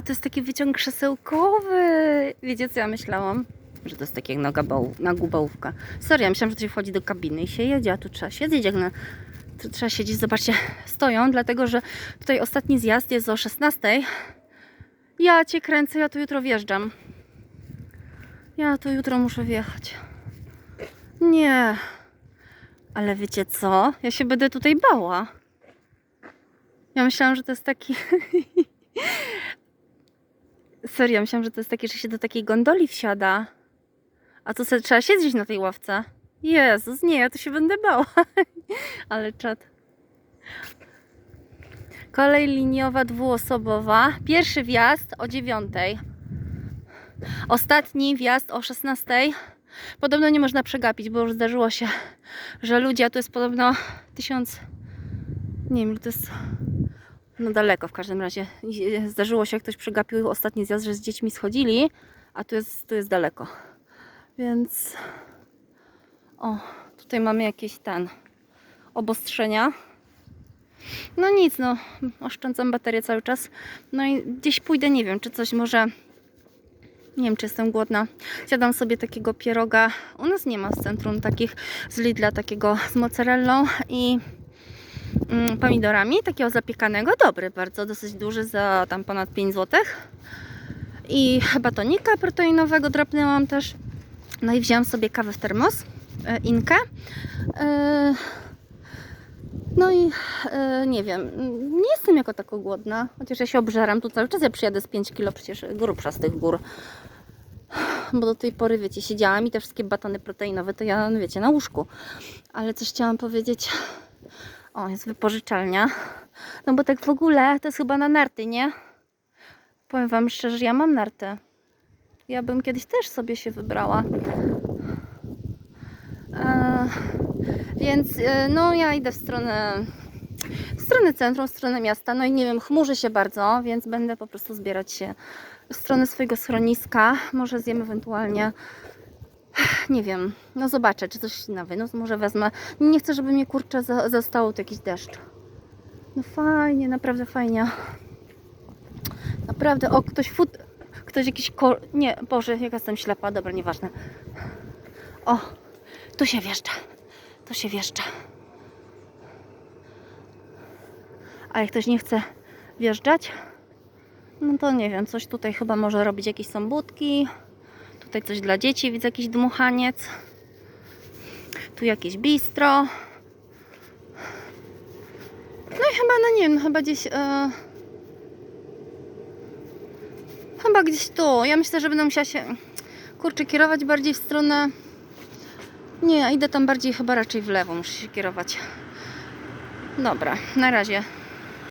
A to jest taki wyciąg krzesełkowy. Wiecie, co ja myślałam? Że to jest takie jak noga bał, nagubałówka. Sorry, ja myślałam, że tutaj wchodzi do kabiny i się jedzie, a tu trzeba siedzieć jak na... Tu trzeba siedzieć, zobaczcie, stoją, dlatego że tutaj ostatni zjazd jest o 16. Ja cię kręcę, ja tu jutro wjeżdżam. Ja tu jutro muszę wjechać. Nie. Ale wiecie co? Ja się będę tutaj bała. Ja myślałam, że to jest taki... Serio, myślałam, że to jest takie, że się do takiej gondoli wsiada. A to sobie trzeba siedzieć na tej ławce. Jezus, nie, ja to się będę bała. Ale czad. Kolej liniowa dwuosobowa. Pierwszy wjazd o dziewiątej. Ostatni wjazd o 16. Podobno nie można przegapić, bo już zdarzyło się, że ludzie, a to jest podobno tysiąc. Nie wiem, to jest no daleko w każdym razie. Zdarzyło się, jak ktoś przegapił ostatni zjazd, że z dziećmi schodzili, a tu jest, tu jest daleko. Więc o, tutaj mamy jakieś ten obostrzenia. No nic, no oszczędzam baterię cały czas. No i gdzieś pójdę, nie wiem, czy coś może nie wiem, czy jestem głodna. Zjadam sobie takiego pieroga. U nas nie ma z centrum takich z Lidla, takiego z mozzarellą i pomidorami, takiego zapiekanego. Dobry bardzo, dosyć duży, za tam ponad 5 zł. I batonika proteinowego drapnęłam też. No i wzięłam sobie kawę w termos, e, inkę. E, no i e, nie wiem, nie jestem jako tako głodna, chociaż ja się obżeram tu cały czas, ja przyjadę z 5 kilo przecież grubsza z tych gór. Bo do tej pory, wiecie, siedziałam i te wszystkie batony proteinowe to ja, no wiecie, na łóżku. Ale coś chciałam powiedzieć. O, jest wypożyczalnia. No bo tak w ogóle to jest chyba na narty, nie? Powiem Wam szczerze, ja mam nartę. Ja bym kiedyś też sobie się wybrała. E, więc e, no ja idę w stronę w stronę centrum, w stronę miasta. No i nie wiem, chmurzy się bardzo, więc będę po prostu zbierać się w stronę swojego schroniska. Może zjem ewentualnie nie wiem, no zobaczę, czy coś na wynos może wezmę. Nie chcę, żeby mnie kurczę zostało tu jakiś deszcz. No fajnie, naprawdę fajnie. Naprawdę, o, ktoś fut... Ktoś jakiś kol... Nie, Boże, jak jestem ślepa, dobra, nieważne. O, tu się wjeżdża. Tu się wjeżdża. A jak ktoś nie chce wjeżdżać, no to nie wiem, coś tutaj chyba może robić jakieś są budki. Tutaj coś dla dzieci, widzę jakiś dmuchaniec. Tu jakieś bistro. No i chyba, no nie wiem, chyba gdzieś... E... Chyba gdzieś tu. Ja myślę, że będę musiała się, kurczę, kierować bardziej w stronę... Nie, idę tam bardziej chyba raczej w lewo, muszę się kierować. Dobra, na razie.